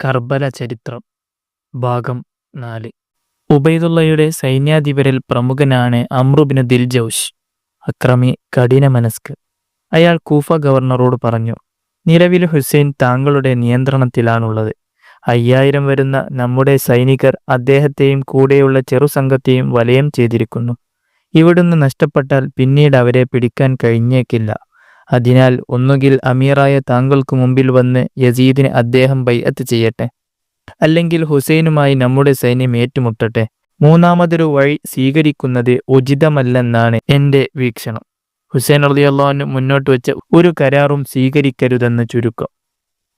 കർബല ചരിത്രം ഭാഗം നാല്. ഉബൈദുള്ളയുടെ സൈന്യാധിപരിൽ പ്രമുഖനാണ് അമ്രുബിന് ദിൽജൌഷ്. അക്രമി കഠിന മനസ്ക് അയാൾ കൂഫ ഗവർണറോട് പറഞ്ഞു നിലവിൽ ഹുസൈൻ താങ്കളുടെ നിയന്ത്രണത്തിലാണുള്ളത്. അയ്യായിരം വരുന്ന നമ്മുടെ സൈനികർ അദ്ദേഹത്തെയും കൂടെയുള്ള ചെറുസംഘത്തെയും വലയം ചെയ്തിരിക്കുന്നു. ഇവിടുന്ന് നഷ്ടപ്പെട്ടാൽ പിന്നീട് അവരെ പിടിക്കാൻ കഴിഞ്ഞേക്കില്ല. അതിനാൽ ഒന്നുകിൽ അമീറായ താങ്കൾക്ക് മുമ്പിൽ വന്ന് യസീദിനെ അദ്ദേഹം ബൈഅത്ത് ചെയ്യട്ടെ അല്ലെങ്കിൽ ഹുസൈനുമായി നമ്മുടെ സൈന്യം ഏറ്റുമുട്ടട്ടെ. മൂന്നാമതൊരു വഴി സ്വീകരിക്കുന്നത് ഉചിതമല്ലെന്നാണ് എന്റെ വീക്ഷണം. ഹുസൈൻ അള്ളാഹുവിന് മുന്നോട്ട് വെച്ച ഒരു കരാറും സ്വീകരിക്കരുതെന്ന് ചുരുക്കം.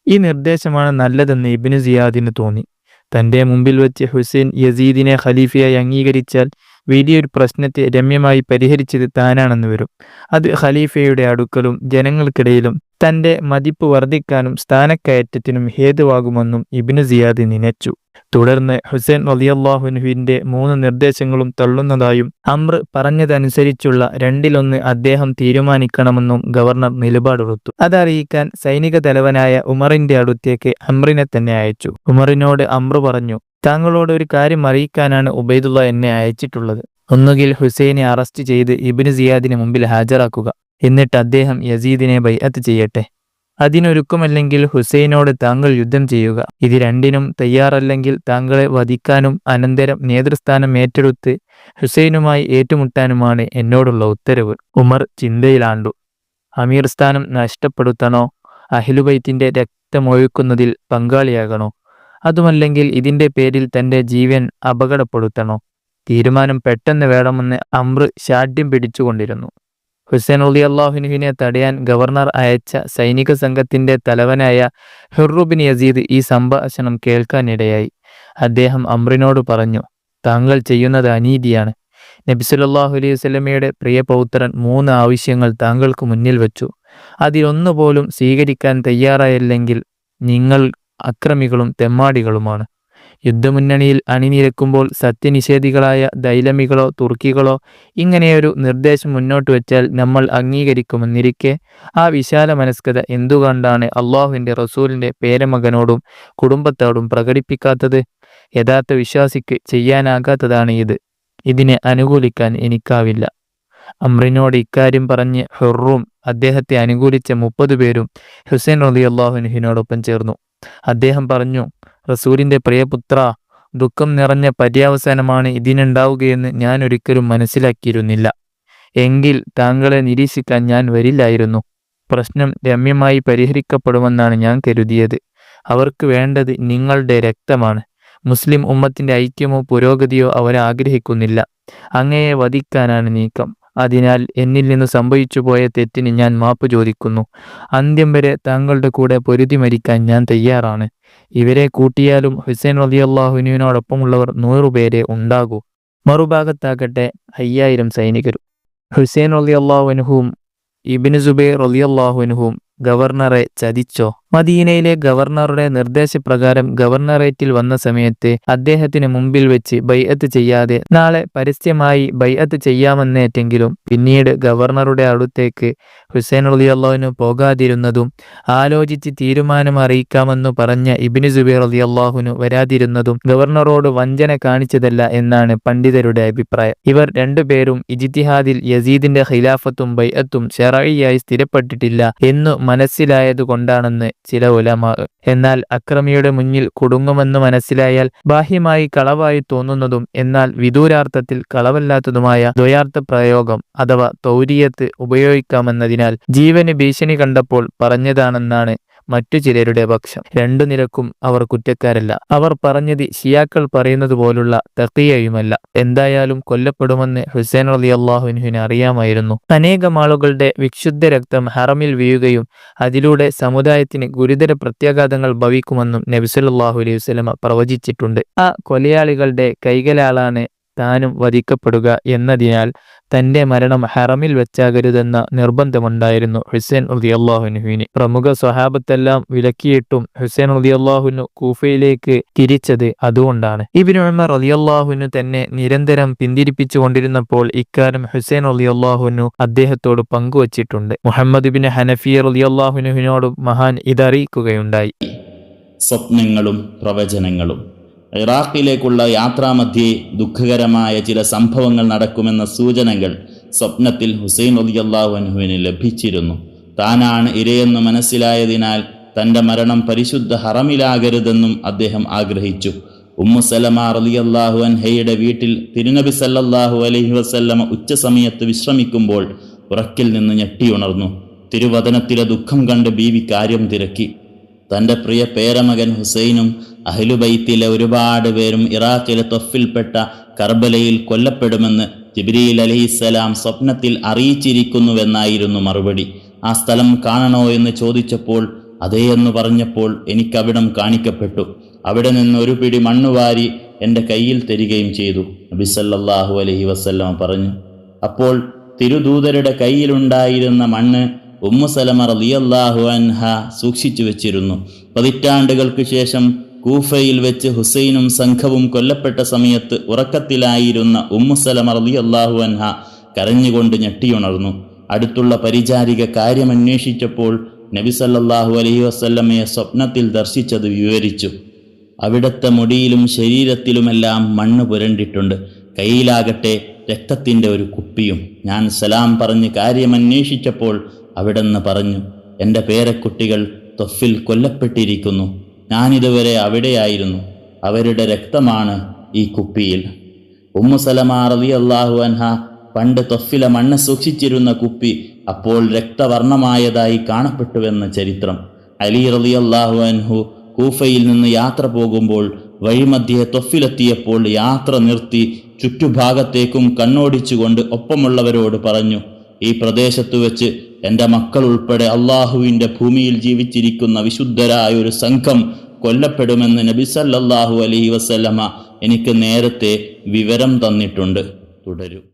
ഈ നിർദ്ദേശമാണ് നല്ലതെന്ന് ഇബിന് സിയാദിന് തോന്നി. തന്റെ മുമ്പിൽ വെച്ച് ഹുസൈൻ യസീദിനെ ഖലീഫയായി അംഗീകരിച്ചാൽ വലിയൊരു പ്രശ്നത്തെ രമ്യമായി പരിഹരിച്ചത് താനാണെന്ന് വരും. അത് ഖലീഫയുടെ അടുക്കലും ജനങ്ങൾക്കിടയിലും തന്റെ മതിപ്പ് വർദ്ധിക്കാനും സ്ഥാനക്കയറ്റത്തിനും ഹേതുവാകുമെന്നും ഇബിന് സിയാദ് നനച്ചു. തുടർന്ന് ഹുസൈൻ വലിയല്ലാഹുനുവിന്റെ മൂന്ന് നിർദ്ദേശങ്ങളും തള്ളുന്നതായും അമ്ര പറഞ്ഞതനുസരിച്ചുള്ള രണ്ടിലൊന്ന് അദ്ദേഹം തീരുമാനിക്കണമെന്നും ഗവർണർ നിലപാടെടുത്തു. അതറിയിക്കാൻ സൈനിക തലവനായ ഉമറിന്റെ അടുത്തേക്ക് അമ്രിനെ തന്നെ അയച്ചു. ഉമറിനോട് അമ്ര പറഞ്ഞു താങ്കളോട് ഒരു കാര്യം അറിയിക്കാനാണ് ഉബൈദുള്ള എന്നെ അയച്ചിട്ടുള്ളത്. ഒന്നുകിൽ ഹുസൈനെ അറസ്റ്റ് ചെയ്ത് ഇബിന് സിയാദിന് മുമ്പിൽ ഹാജരാക്കുക. എന്നിട്ട് അദ്ദേഹം യസീദിനെ ബൈഅത്ത് ചെയ്യട്ടെ. അതിനൊരുക്കുമല്ലെങ്കിൽ ഹുസൈനോട് താങ്കൾ യുദ്ധം ചെയ്യുക. ഇത് രണ്ടിനും തയ്യാറല്ലെങ്കിൽ താങ്കളെ വധിക്കാനും അനന്തരം നേതൃസ്ഥാനം ഏറ്റെടുത്ത് ഹുസൈനുമായി ഏറ്റുമുട്ടാനുമാണ് എന്നോടുള്ള ഉത്തരവ്. ഉമർ ചിന്തയിലാണ്ടു. അമീർ സ്ഥാനം നഷ്ടപ്പെടുത്തണോ? അഹിലുബൈത്തിന്റെ രക്തമൊഴുക്കുന്നതിൽ പങ്കാളിയാകണോ? അതുമല്ലെങ്കിൽ ഇതിന്റെ പേരിൽ തന്റെ ജീവൻ അപകടപ്പെടുത്തണോ? തീരുമാനം പെട്ടെന്ന് വേണമെന്ന് അമ്ര ശാഠ്യം പിടിച്ചുകൊണ്ടിരുന്നു. ഹുസൈൻ അലി അള്ളാഹുനുഹിനെ തടയാൻ ഗവർണർ അയച്ച സൈനിക സംഘത്തിന്റെ തലവനായ ഹെറുബിൻ യസീദ് ഈ സംഭാഷണം കേൾക്കാനിടയായി. അദ്ദേഹം അമ്രിനോട് പറഞ്ഞു താങ്കൾ ചെയ്യുന്നത് അനീതിയാണ്. നബിസുലല്ലാഹു അലൈഹി വസ്ലമയുടെ പ്രിയ പൗത്രൻ മൂന്ന് ആവശ്യങ്ങൾ താങ്കൾക്ക് മുന്നിൽ വെച്ചു. അതിലൊന്നുപോലും സ്വീകരിക്കാൻ തയ്യാറായില്ലെങ്കിൽ നിങ്ങൾ അക്രമികളും തെമ്മാടികളുമാണ്. യുദ്ധമുന്നണിയിൽ അണിനിരക്കുമ്പോൾ സത്യനിഷേധികളായ ദൈലമികളോ തുർക്കികളോ ഇങ്ങനെയൊരു നിർദ്ദേശം മുന്നോട്ട് വെച്ചാൽ നമ്മൾ അംഗീകരിക്കുമെന്നിരിക്കെ ആ വിശാല മനസ്കത എന്തുകൊണ്ടാണ് അള്ളാഹുവിന്റെ റസൂലിന്റെ പേരമകനോടും കുടുംബത്തോടും പ്രകടിപ്പിക്കാത്തത്? യഥാർത്ഥ വിശ്വാസിക്ക് ചെയ്യാനാകാത്തതാണ് ഇത്. ഇതിനെ അനുകൂലിക്കാൻ എനിക്കാവില്ല. അമ്രിനോട് ഇക്കാര്യം പറഞ്ഞ് ഹെറും അദ്ദേഹത്തെ അനുകൂലിച്ച മുപ്പത് പേരും ഹുസൈൻ റലി അള്ളാഹുനുഹിനോടൊപ്പം ചേർന്നു. അദ്ദേഹം പറഞ്ഞു റസൂലിന്റെ പ്രിയപുത്ര ദുഃഖം നിറഞ്ഞ പര്യാവസാനമാണ് ഇതിനുണ്ടാവുകയെന്ന് ഞാൻ ഒരിക്കലും മനസ്സിലാക്കിയിരുന്നില്ല. എങ്കിൽ താങ്കളെ നിരീക്ഷിക്കാൻ ഞാൻ വരില്ലായിരുന്നു. പ്രശ്നം രമ്യമായി പരിഹരിക്കപ്പെടുമെന്നാണ് ഞാൻ കരുതിയത്. അവർക്ക് വേണ്ടത് നിങ്ങളുടെ രക്തമാണ്. മുസ്ലിം ഉമ്മത്തിന്റെ ഐക്യമോ പുരോഗതിയോ അവരാഗ്രഹിക്കുന്നില്ല. അങ്ങയെ വധിക്കാനാണ് നീക്കം. അതിനാൽ എന്നിൽ നിന്ന് സംഭവിച്ചു പോയ തെറ്റിന് ഞാൻ മാപ്പ് ചോദിക്കുന്നു. അന്ത്യം വരെ താങ്കളുടെ കൂടെ പൊരുതി മരിക്കാൻ ഞാൻ തയ്യാറാണ്. ഇവരെ കൂട്ടിയാലും ഹുസൈൻ റലിയല്ലാഹുനുവിനോടൊപ്പമുള്ളവർ നൂറുപേരെ ഉണ്ടാകൂ. മറുഭാഗത്താകട്ടെ അയ്യായിരം സൈനികരും. ഹുസൈൻ റലിയല്ലാഹുനുഹും ഇബിന് സുബൈർ റലിയല്ലാഹുനുഹും ഗവർണറെ ചതിച്ചോ? മദീനയിലെ ഗവർണറുടെ നിർദ്ദേശപ്രകാരം ഗവർണറേറ്റിൽ വന്ന സമയത്ത് അദ്ദേഹത്തിന് മുമ്പിൽ വെച്ച് ബൈഅത്ത് ചെയ്യാതെ നാളെ പരസ്യമായി ബൈഅത്ത് ചെയ്യാമെന്നേറ്റെങ്കിലും പിന്നീട് ഗവർണറുടെ അടുത്തേക്ക് ഹുസൈൻ അള്ളാഹുവിന് പോകാതിരുന്നതും ആലോചിച്ച് തീരുമാനം അറിയിക്കാമെന്നു പറഞ്ഞ ഇബിന് സുബീർ അള്ളാഹുനു വരാതിരുന്നതും ഗവർണറോട് വഞ്ചന കാണിച്ചതല്ല എന്നാണ് പണ്ഡിതരുടെ അഭിപ്രായം. ഇവർ രണ്ടുപേരും ഇജിത്തിഹാദിൽ യസീദിന്റെ ഖിലാഫത്തും ബൈഅത്തും ഷെറായിയായി സ്ഥിരപ്പെട്ടിട്ടില്ല എന്നു മനസ്സിലായതുകൊണ്ടാണെന്ന് ചില ഉലമ. എന്നാൽ അക്രമിയുടെ മുന്നിൽ കുടുങ്ങുമെന്ന് മനസ്സിലായാൽ ബാഹ്യമായി കളവായി തോന്നുന്നതും എന്നാൽ വിദൂരാർത്ഥത്തിൽ കളവല്ലാത്തതുമായ ദ്വയാർത്ഥ പ്രയോഗം അഥവാ തൗരിയത്ത് ഉപയോഗിക്കാമെന്നതിനാൽ ജീവന് ഭീഷണി കണ്ടപ്പോൾ പറഞ്ഞതാണെന്നാണ് മറ്റു ചിലരുടെ പക്ഷം. രണ്ടു നിരക്കും അവർ കുറ്റക്കാരല്ല. അവർ പറഞ്ഞത് ഷിയാക്കൾ പറയുന്നത് പോലുള്ള തക്കിയയുമല്ല എന്തായാലും കൊല്ലപ്പെടുമെന്ന് ഹുസൈൻ അലി അള്ളാഹുവിന് അറിയാമായിരുന്നു. അനേകം ആളുകളുടെ വിക്ഷുദ്ധ രക്തം ഹറമിൽ വീഴുകയും അതിലൂടെ സമുദായത്തിന് ഗുരുതര പ്രത്യാഘാതങ്ങൾ ഭവിക്കുമെന്നും നബിസുല്ലാഹു അലൈഹി വസ്ലമ പ്രവചിച്ചിട്ടുണ്ട്. ആ കൊലയാളികളുടെ കൈകലാളാണ് താനും വധിക്കപ്പെടുക എന്നതിനാൽ തന്റെ മരണം ഹറമിൽ വെച്ചാകരുതെന്ന നിർബന്ധമുണ്ടായിരുന്നു ഹുസൈൻ ഉദി അള്ളാഹുനുവിന് പ്രമുഖ സ്വഹാബത്തെല്ലാം വിലക്കിയിട്ടും ഹുസൈൻ ഉദിയല്ലാഹുനു കൂഫയിലേക്ക് തിരിച്ചത് അതുകൊണ്ടാണ്. ഇബിൻ ഉമർ അലി അള്ളാഹുനു തന്നെ നിരന്തരം പിന്തിരിപ്പിച്ചു കൊണ്ടിരുന്നപ്പോൾ ഇക്കാര്യം ഹുസൈൻ അലിയല്ലാഹുനു അദ്ദേഹത്തോട് പങ്കുവച്ചിട്ടുണ്ട്. മുഹമ്മദ് ബിൻ ഹനഫിയർ അലി അള്ളാഹുനുവിനോടും മഹാൻ ഇതറിയിക്കുകയുണ്ടായി. സ്വപ്നങ്ങളും പ്രവചനങ്ങളും ഇറാഖിലേക്കുള്ള യാത്രാമധ്യേ ദുഃഖകരമായ ചില സംഭവങ്ങൾ നടക്കുമെന്ന സൂചനകൾ സ്വപ്നത്തിൽ ഹുസൈൻ അലിയല്ലാഹു അൻഹുവിന് ലഭിച്ചിരുന്നു. താനാണ് ഇരയെന്ന് മനസ്സിലായതിനാൽ തന്റെ മരണം പരിശുദ്ധ ഹറമിലാകരുതെന്നും അദ്ദേഹം ആഗ്രഹിച്ചു. ഉമ്മു സലമ റളിയല്ലാഹു അൻഹയുടെ വീട്ടിൽ തിരുനബി സല്ലല്ലാഹു അലൈഹി വസല്ലമ ഉച്ചസമയത്ത് വിശ്രമിക്കുമ്പോൾ ഉറക്കിൽ നിന്ന് ഞെട്ടിയുണർന്നു തിരുവദനത്തിലെ ദുഃഖം കണ്ട് ബീവി കാര്യം തിരക്കി. തന്റെ പ്രിയ പേരമകൻ ഹുസൈനും അഹ്ലുബൈത്തിലെ ഒരുപാട് പേരും ഇറാഖിലെ തൊഫിൽപ്പെട്ട കർബലയിൽ കൊല്ലപ്പെടുമെന്ന് ജിബ്രീൽ അലഹിസ്സലാം സ്വപ്നത്തിൽ അറിയിച്ചിരിക്കുന്നുവെന്നായിരുന്നു മറുപടി. ആ സ്ഥലം കാണണോ എന്ന് ചോദിച്ചപ്പോൾ അതേ എന്ന് പറഞ്ഞപ്പോൾ എനിക്കവിടം കാണിക്കപ്പെട്ടു. അവിടെ നിന്ന് ഒരു പിടി മണ്ണുവാരി എന്റെ കയ്യിൽ തരികയും ചെയ്തു. നബിസല്ലാഹു അലഹി വസ്ല്ലാം പറഞ്ഞു അപ്പോൾ തിരുദൂതരുടെ കയ്യിലുണ്ടായിരുന്ന മണ്ണ് ഉമ്മുസലമർ സലമ റളിയല്ലാഹു അൻഹ സൂക്ഷിച്ചു വെച്ചിരുന്നു. പതിറ്റാണ്ടുകൾക്ക് ശേഷം കൂഫയിൽ വെച്ച് ഹുസൈനും സംഘവും കൊല്ലപ്പെട്ട സമയത്ത് ഉറക്കത്തിലായിരുന്ന ഉമ്മു സലമ അള്ളാഹു അൻഹ കരഞ്ഞുകൊണ്ട് ഞെട്ടിയുണർന്നു. അടുത്തുള്ള പരിചാരിക കാര്യമന്വേഷിച്ചപ്പോൾ നബി സല്ലല്ലാഹു അലൈഹി വസ്ല്ലമ്മയെ സ്വപ്നത്തിൽ ദർശിച്ചത് വിവരിച്ചു. അവിടുത്തെ മുടിയിലും ശരീരത്തിലുമെല്ലാം മണ്ണ് പുരണ്ടിട്ടുണ്ട്. കയ്യിലാകട്ടെ രക്തത്തിന്റെ ഒരു കുപ്പിയും. ഞാൻ സലാം പറഞ്ഞ് കാര്യമന്വേഷിച്ചപ്പോൾ അവിടെന്ന് പറഞ്ഞു എന്റെ പേരക്കുട്ടികൾ തൊഫിൽ കൊല്ലപ്പെട്ടിരിക്കുന്നു. ഞാനിതുവരെ അവിടെയായിരുന്നു. അവരുടെ രക്തമാണ് ഈ കുപ്പിയിൽ. ഉമ്മു സലമ റളി അള്ളാഹു അൻഹ പണ്ട് തൊഫില മണ്ണ് സൂക്ഷിച്ചിരുന്ന കുപ്പി അപ്പോൾ രക്തവർണമായതായി കാണപ്പെട്ടുവെന്ന ചരിത്രം. അലി റലി അള്ളാഹു അൻഹു കൂഫയിൽ നിന്ന് യാത്ര പോകുമ്പോൾ വഴിമധ്യേ തൊഫിലെത്തിയപ്പോൾ യാത്ര നിർത്തി ചുറ്റുഭാഗത്തേക്കും കണ്ണോടിച്ചുകൊണ്ട് ഒപ്പമുള്ളവരോട് പറഞ്ഞു ഈ പ്രദേശത്ത് വെച്ച് എന്റെ മക്കൾ ഉൾപ്പെടെ അള്ളാഹുവിന്റെ ഭൂമിയിൽ ജീവിച്ചിരിക്കുന്ന വിശുദ്ധരായ ഒരു സംഘം കൊല്ലപ്പെടുമെന്ന് നബി സല്ലല്ലാഹു അലൈഹി വസല്ലമ എനിക്ക് നേരത്തെ വിവരം തന്നിട്ടുണ്ട്. തുടരും.